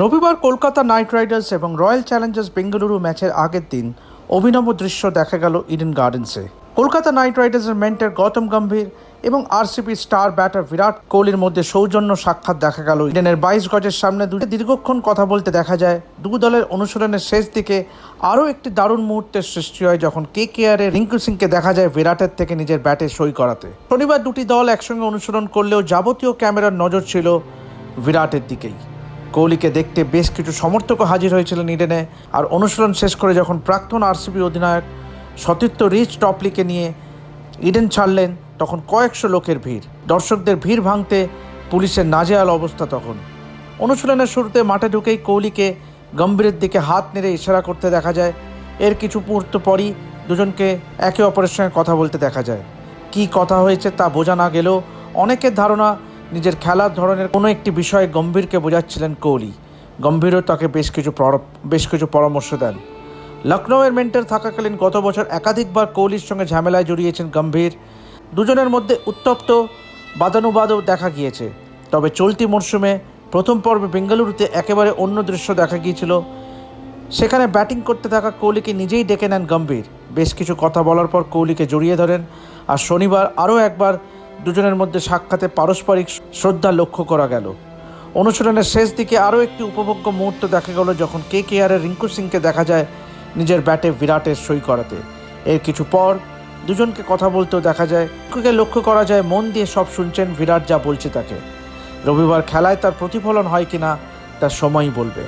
রবিবার Kolkata Knight Riders এবং Royal Challengers Bengaluru ম্যাচের আগের দিন অভিনব দৃশ্য দেখা গেল ইডেন গার্ডেন্সে। কলকাতা নাইট রাইডার্সের মেন্টার গৌতম গম্ভীর এবং আরসিবি স্টার ব্যাটার বিরাট কোহলির মধ্যে সৌজন্য সাক্ষাৎ দেখা গেল ইডেনের বাইশ গজের সামনে দুটি দীর্ঘক্ষণ কথা বলতে দেখা যায়। দু দলের অনুশীলনের শেষ দিকে আরও একটি দারুণ মুহূর্তের সৃষ্টি হয় যখন কে কে আর এর রিঙ্কু সিংকে দেখা যায় বিরাটের থেকে নিজের ব্যাটে সই করাতে। শনিবার দুটি দল একসঙ্গে অনুসরণ করলেও যাবতীয় ক্যামেরার নজর ছিল বিরাটের দিকেই। কোহলিকে দেখতে বেশ কিছু সমর্থকও হাজির হয়েছিলেন ইডেনে। আর অনুশীলন শেষ করে যখন প্রাক্তন আরসিবি অধিনায়ক সতীর্থ রিচ টপলিকে নিয়ে ইডেন ছাড়লেন, তখন কয়েকশো লোকের ভিড়। দর্শকদের ভিড় ভাঙতে পুলিশের নাজেহাল অবস্থা তখন। অনুশীলনের শুরুতে মাঠে ঢুকেই কোহলিকে গম্ভীরের দিকে হাত নেড়ে ইশারা করতে দেখা যায়। এর কিছু মুহূর্ত পরই দুজনকে একে অপরের সঙ্গে কথা বলতে দেখা যায়। কী কথা হয়েছে তা বোঝা না গেলেও অনেকের ধারণা নিজের খেলার ধরনের কোনো একটি বিষয়ে গম্ভীরকে বোঝাচ্ছিলেন কোহলি। গম্ভীরও তাকে বেশ কিছু বেশ কিছু পরামর্শ দেন। লখনৌয়ের মেন্টার থাকাকালীন গত বছর একাধিকবার কোহলির সঙ্গে ঝামেলায় জড়িয়েছেন গম্ভীর। দুজনের মধ্যে উত্তপ্ত বাদানুবাদও দেখা গিয়েছে। তবে চলতি মরশুমে প্রথম পর্বে বেঙ্গালুরুতে একেবারে অন্য দৃশ্য দেখা গিয়েছিল। সেখানে ব্যাটিং করতে থাকা কোহলিকে নিজেই ডেকে নেন গম্ভীর। বেশ কিছু কথা বলার পর কোহলিকে জড়িয়ে ধরেন। আর শনিবার আরও একবার দুজনের মধ্যে সাক্ষাতে পারস্পরিক শ্রদ্ধা লক্ষ্য করা গেল। অনুশীলনের শেষ দিকে আরও একটি উপভোগ্য মুহূর্ত দেখা গেল যখন কে কে আরের রিঙ্কু সিংকে দেখা যায় নিজের ব্যাটে বিরাটের সই করাতে। এর কিছু পর দুজনকে কথা বলতেও দেখা যায়, রিঙ্কুকে লক্ষ্য করা যায় মন দিয়ে সব শুনছেন বিরাট যা বলছে তাকে। রবিবার খেলায় তার প্রতিফলন হয় কিনা তা সময়ই বলবে।